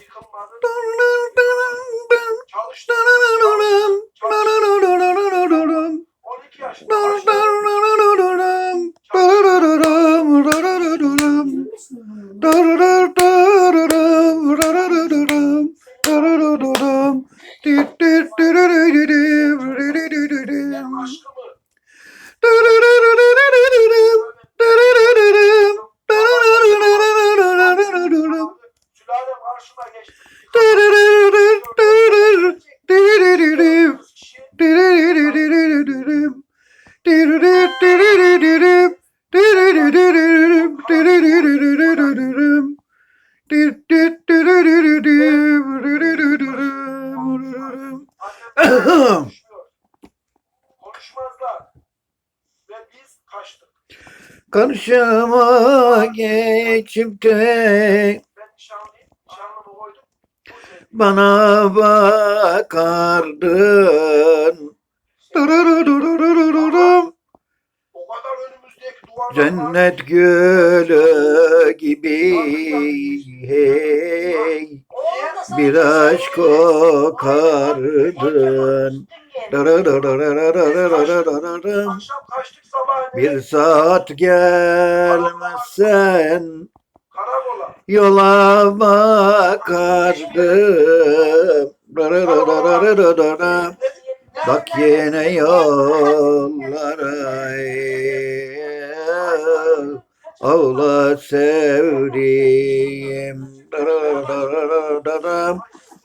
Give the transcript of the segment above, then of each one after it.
yıkılmaz, yıkılmazın çalıştı. 12 yaşında başladı. Aşkımı karşıma geçti. Kişi annemle konuşuyor. Konuşmazlar. Ve biz kaçtık. Karşıma geçip de bana bakardın. Cennet gülü gibi hey bir aşk kokardın. Bir saat gelmezsen yola bakardım. Bak yine yollara Ağla sevdiğim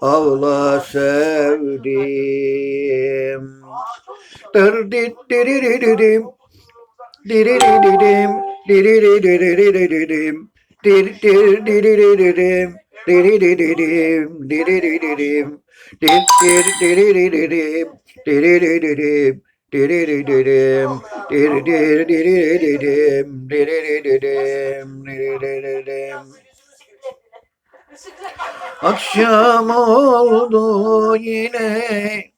Ağla sevdiğim Dırdiddirididim Diridididim Dirididididim Akşam oldu yine.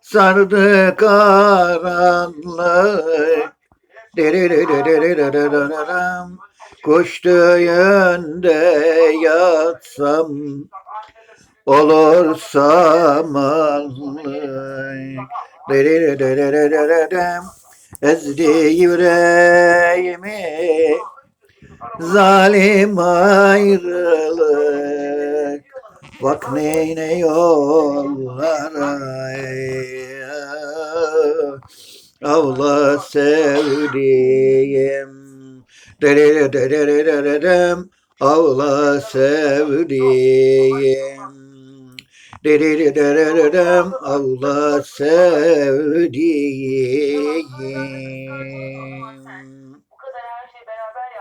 Sardı karanlık. Kuş düğünde yatsam olur samanlık. Ezdi yüreğimi zalim ayrılık. Bak ne ne yollara. Avla sevdiğim. Dererererererem Avla sevdiğim. Derererererem Avla sevdiğim